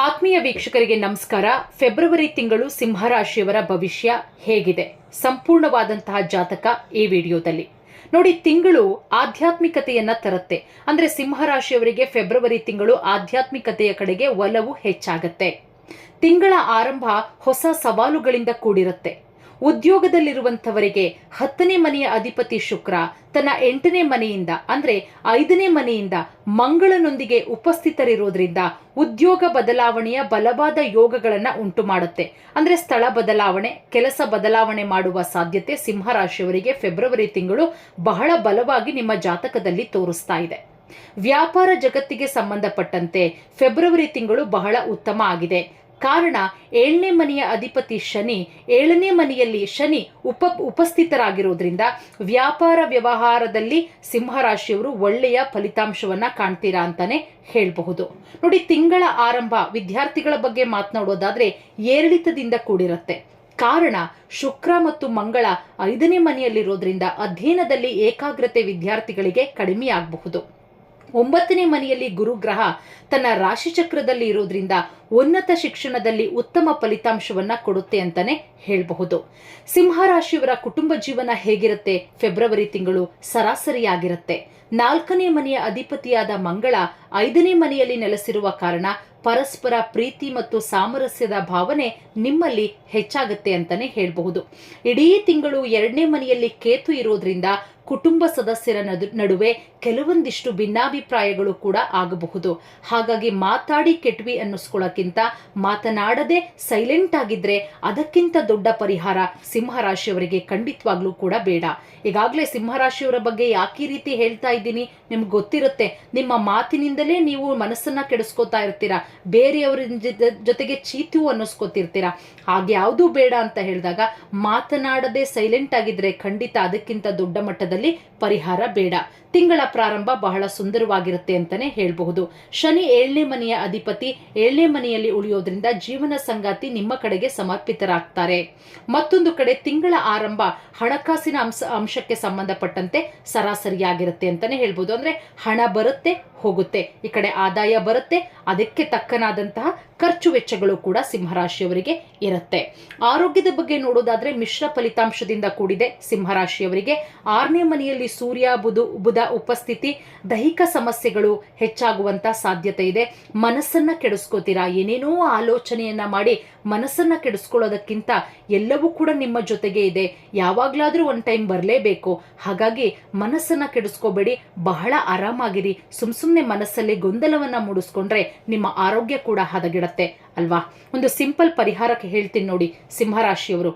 ಆತ್ಮೀಯ ವೀಕ್ಷಕರಿಗೆ ನಮಸ್ಕಾರ. ಫೆಬ್ರವರಿ ತಿಂಗಳು ಸಿಂಹರಾಶಿಯವರ ಭವಿಷ್ಯ ಹೇಗಿದೆ? ಸಂಪೂರ್ಣವಾದಂತಹ ಜಾತಕ ಈ ವಿಡಿಯೋದಲ್ಲಿ. ನೋಡಿ, ತಿಂಗಳು ಆಧ್ಯಾತ್ಮಿಕತೆಯನ್ನ ತರುತ್ತೆ. ಅಂದ್ರೆ ಸಿಂಹರಾಶಿಯವರಿಗೆ ಫೆಬ್ರವರಿ ತಿಂಗಳು ಆಧ್ಯಾತ್ಮಿಕತೆಯ ಕಡೆಗೆ ಒಲವು ಹೆಚ್ಚಾಗತ್ತೆ. ತಿಂಗಳ ಆರಂಭ ಹೊಸ ಸವಾಲುಗಳಿಂದ ಕೂಡಿರುತ್ತೆ. ಉದ್ಯೋಗದಲ್ಲಿರುವಂಥವರಿಗೆ ಹತ್ತನೇ ಮನೆಯ ಅಧಿಪತಿ ಶುಕ್ರ, ತನ್ನ ಎಂಟನೇ ಮನೆಯಿಂದ, ಅಂದ್ರೆ ಐದನೇ ಮನೆಯಿಂದ ಮಂಗಳನೊಂದಿಗೆ ಉಪಸ್ಥಿತರಿರೋದ್ರಿಂದ ಉದ್ಯೋಗ ಬದಲಾವಣೆಯ ಬಲವಾದ ಯೋಗಗಳನ್ನ ಉಂಟು ಮಾಡುತ್ತೆ. ಅಂದ್ರೆ ಸ್ಥಳ ಬದಲಾವಣೆ, ಕೆಲಸ ಬದಲಾವಣೆ ಮಾಡುವ ಸಾಧ್ಯತೆ ಸಿಂಹರಾಶಿಯವರಿಗೆ ಫೆಬ್ರವರಿ ತಿಂಗಳು ಬಹಳ ಬಲವಾಗಿ ನಿಮ್ಮ ಜಾತಕದಲ್ಲಿ ತೋರಿಸ್ತಾ ಇದೆ. ವ್ಯಾಪಾರ ಜಗತ್ತಿಗೆ ಸಂಬಂಧಪಟ್ಟಂತೆ ಫೆಬ್ರವರಿ ತಿಂಗಳು ಬಹಳ ಉತ್ತಮ ಆಗಿದೆ. ಕಾರಣ ಏಳನೇ ಮನೆಯ ಅಧಿಪತಿ ಶನಿ, ಏಳನೇ ಮನೆಯಲ್ಲಿ ಶನಿ ಉಪ ಉಪಸ್ಥಿತರಾಗಿರೋದ್ರಿಂದ ವ್ಯಾಪಾರ ವ್ಯವಹಾರದಲ್ಲಿ ಸಿಂಹರಾಶಿಯವರು ಒಳ್ಳೆಯ ಫಲಿತಾಂಶವನ್ನ ಕಾಣ್ತೀರಾ ಅಂತಾನೆ ಹೇಳಬಹುದು. ನೋಡಿ, ತಿಂಗಳ ಆರಂಭ ವಿದ್ಯಾರ್ಥಿಗಳ ಬಗ್ಗೆ ಮಾತನಾಡೋದಾದ್ರೆ ಏರಿಳಿತದಿಂದ ಕೂಡಿರುತ್ತೆ. ಕಾರಣ, ಶುಕ್ರ ಮತ್ತು ಮಂಗಳ ಐದನೇ ಮನೆಯಲ್ಲಿರೋದ್ರಿಂದ ಅಧ್ಯಯನದಲ್ಲಿ ಏಕಾಗ್ರತೆ ವಿದ್ಯಾರ್ಥಿಗಳಿಗೆ ಕಡಿಮೆಯಾಗಬಹುದು ಒಂಬತ್ತನೇ ಮನೆಯಲ್ಲಿ ಗುರುಗ್ರಹ ತನ್ನ ರಾಶಿಚಕ್ರದಲ್ಲಿ ಇರೋದ್ರಿಂದ ಉನ್ನತ ಶಿಕ್ಷಣದಲ್ಲಿ ಉತ್ತಮ ಫಲಿತಾಂಶವನ್ನ ಕೊಡುತ್ತೆ ಅಂತಾನೆ ಹೇಳಬಹುದು. ಸಿಂಹರಾಶಿಯವರ ಕುಟುಂಬ ಜೀವನ ಹೇಗಿರುತ್ತೆ? ಫೆಬ್ರವರಿ ತಿಂಗಳು ಸರಾಸರಿಯಾಗಿರುತ್ತೆ. ನಾಲ್ಕನೇ ಮನೆಯ ಅಧಿಪತಿಯಾದ ಮಂಗಳ ಐದನೇ ಮನೆಯಲ್ಲಿ ನೆಲೆಸಿರುವ ಕಾರಣ ಪರಸ್ಪರ ಪ್ರೀತಿ ಮತ್ತು ಸಾಮರಸ್ಯದ ಭಾವನೆ ನಿಮ್ಮಲ್ಲಿ ಹೆಚ್ಚಾಗುತ್ತೆ ಅಂತಾನೆ ಹೇಳಬಹುದು. ಇಡೀ ತಿಂಗಳು ಎರಡನೇ ಮನೆಯಲ್ಲಿ ಕೇತು ಇರೋದ್ರಿಂದ ಕುಟುಂಬ ಸದಸ್ಯರ ನಡು- ನಡುವೆ ಕೆಲವೊಂದಿಷ್ಟು ಭಿನ್ನಾಭಿಪ್ರಾಯಗಳು ಕೂಡ ಆಗಬಹುದು. ಹಾಗಾಗಿ ಮಾತಾಡಿ ಕೆಟ್ವಿ ಅನ್ನಿಸ್ಕೊಳ್ಳೋಕ್ಕಿಂತ ಮಾತನಾಡದೆ ಸೈಲೆಂಟ್ ಆಗಿದ್ರೆ ಅದಕ್ಕಿಂತ ದೊಡ್ಡ ಪರಿಹಾರ ಸಿಂಹರಾಶಿಯವರಿಗೆ ಖಂಡಿತವಾಗ್ಲೂ ಕೂಡ ಬೇಡ. ಈಗಾಗಲೇ ಸಿಂಹರಾಶಿಯವರ ಬಗ್ಗೆ ಯಾಕೆ ರೀತಿ ಹೇಳ್ತಾ ಇದ್ದೀನಿ ನಿಮ್ಗೆ ಗೊತ್ತಿರುತ್ತೆ. ನಿಮ್ಮ ಮಾತಿನಿಂದಲೇ ನೀವು ಮನಸ್ಸನ್ನ ಕೆಡಿಸ್ಕೋತಾ ಇರ್ತೀರಾ. ಬೇರೆಯವರ ಜೊತೆಗೆ ಚೀತು ಅನ್ನಿಸ್ಕೋತಿರ್ತೀರಾ. ಹಾಗೆ ಯಾವುದೂ ಬೇಡ ಅಂತ ಹೇಳಿದಾಗ ಮಾತನಾಡದೆ ಸೈಲೆಂಟ್ ಆಗಿದ್ರೆ ಖಂಡಿತ ಅದಕ್ಕಿಂತ ದೊಡ್ಡ ಮಟ್ಟದಲ್ಲಿ ಪರಿಹಾರ ಬೇಡ. ತಿಂಗಳ ಪ್ರಾರಂಭ ಬಹಳ ಸುಂದರವಾಗಿರುತ್ತೆ ಅಂತಾನೆ ಹೇಳಬಹುದು. ಶನಿ ಏಳನೇ ಮನೆಯ ಅಧಿಪತಿ, ಏಳನೇ ಮನೆಯಲ್ಲಿ ಉಳಿಯೋದ್ರಿಂದ ಜೀವನ ಸಂಗಾತಿ ನಿಮ್ಮ ಕಡೆಗೆ ಸಮರ್ಪಿತರಾಗ್ತಾರೆ. ಮತ್ತೊಂದು ಕಡೆ ತಿಂಗಳ ಆರಂಭ ಹಣಕಾಸಿನ ಅಂಶ, ಅಂಶಕ್ಕೆ ಸಂಬಂಧಪಟ್ಟಂತೆ ಸರಾಸರಿಯಾಗಿರುತ್ತೆ ಅಂತಾನೆ ಹೇಳ್ಬೋದು. ಅಂದ್ರೆ ಹಣ ಬರುತ್ತೆ ಹೋಗುತ್ತೆ. ಈ ಕಡೆ ಆದಾಯ ಬರುತ್ತೆ. ಅದಕ್ಕೆ ತಕ್ಕನಾದಂತಹ ಖರ್ಚು ವೆಚ್ಚಗಳು ಕೂಡ ಸಿಂಹರಾಶಿಯವರಿಗೆ ಇರುತ್ತೆ. ಆರೋಗ್ಯದ ಬಗ್ಗೆ ನೋಡೋದಾದ್ರೆ ಮಿಶ್ರ ಫಲಿತಾಂಶದಿಂದ ಕೂಡಿದೆ ಸಿಂಹರಾಶಿಯವರಿಗೆ. ಆರನೇ ಮನೆಯಲ್ಲಿ ಸೂರ್ಯ, ಬುಧ ಬುಧ ಉಪಸ್ಥಿತಿ, ದೈಹಿಕ ಸಮಸ್ಯೆಗಳು ಹೆಚ್ಚಾಗುವಂತ ಸಾಧ್ಯತೆ ಇದೆ. ಮನಸ್ಸನ್ನ ಕೆಡಿಸ್ಕೋತೀರಾ? ಏನೇನೋ ಆಲೋಚನೆಯನ್ನ ಮಾಡಿ ಮನಸ್ಸನ್ನ ಕೆಡಿಸ್ಕೊಳ್ಳೋದಕ್ಕಿಂತ ಎಲ್ಲವೂ ಕೂಡ ನಿಮ್ಮ ಜೊತೆಗೆ ಇದೆ. ಯಾವಾಗ್ಲಾದ್ರೂ ಒಂದ್ ಟೈಮ್ ಬರಲೇಬೇಕು. ಹಾಗಾಗಿ ಮನಸ್ಸನ್ನ ಕೆಡಿಸ್ಕೋಬೇಡಿ. ಬಹಳ ಆರಾಮಾಗಿರಿ. ಸುಮ್ ಸುಮ್ನೆ ಮನಸ್ಸಲ್ಲಿ ಗೊಂದಲವನ್ನ ಮೂಡಿಸ್ಕೊಂಡ್ರೆ ನಿಮ್ಮ ಆರೋಗ್ಯ ಕೂಡ ಹದಗಿಡತ್ತೆ, ಅಲ್ವಾ? ಒಂದು ಸಿಂಪಲ್ ಪರಿಹಾರಕ್ಕೆ ಹೇಳ್ತೀನಿ ನೋಡಿ ಸಿಂಹರಾಶಿಯವರು.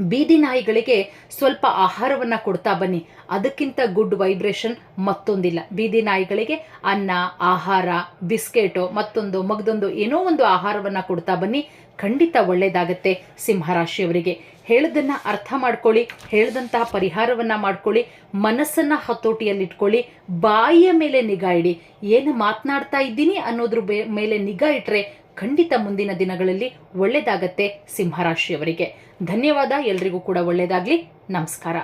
ಬೀದಿ ನಾಯಿಗಳಿಗೆ ಸ್ವಲ್ಪ ಆಹಾರವನ್ನ ಕೊಡ್ತಾ ಬನ್ನಿ. ಅದಕ್ಕಿಂತ ಗುಡ್ ವೈಬ್ರೇಷನ್ ಮತ್ತೊಂದಿಲ್ಲ. ಬೀದಿ ನಾಯಿಗಳಿಗೆ ಅನ್ನ, ಆಹಾರ, ಬಿಸ್ಕೆಟು, ಮತ್ತೊಂದು, ಮಗದೊಂದು ಏನೋ ಒಂದು ಆಹಾರವನ್ನ ಕೊಡ್ತಾ ಬನ್ನಿ. ಖಂಡಿತ ಒಳ್ಳೆಯದಾಗತ್ತೆ ಸಿಂಹರಾಶಿಯವರಿಗೆ. ಹೇಳದನ್ನ ಅರ್ಥ ಮಾಡ್ಕೊಳ್ಳಿ, ಹೇಳಿದಂತಹ ಪರಿಹಾರವನ್ನ ಮಾಡ್ಕೊಳ್ಳಿ, ಮನಸ್ಸನ್ನು ಹತೋಟಿಯಲ್ಲಿಟ್ಕೊಳ್ಳಿ, ಬಾಯಿಯ ಮೇಲೆ ನಿಗಾ ಇಡಿ. ಏನು ಮಾತನಾಡ್ತಾ ಇದ್ದೀನಿ ಅನ್ನೋದ್ರ ಮೇಲೆ ನಿಗಾ ಇಟ್ರೆ ಖಂಡಿತ ಮುಂದಿನ ದಿನಗಳಲ್ಲಿ ಒಳ್ಳೆಯದಾಗತ್ತೆ ಸಿಂಹರಾಶಿಯವರಿಗೆ. ಧನ್ಯವಾದ, ಎಲ್ರಿಗೂ ಕೂಡ ಒಳ್ಳೇದಾಗ್ಲಿ. ನಮಸ್ಕಾರ.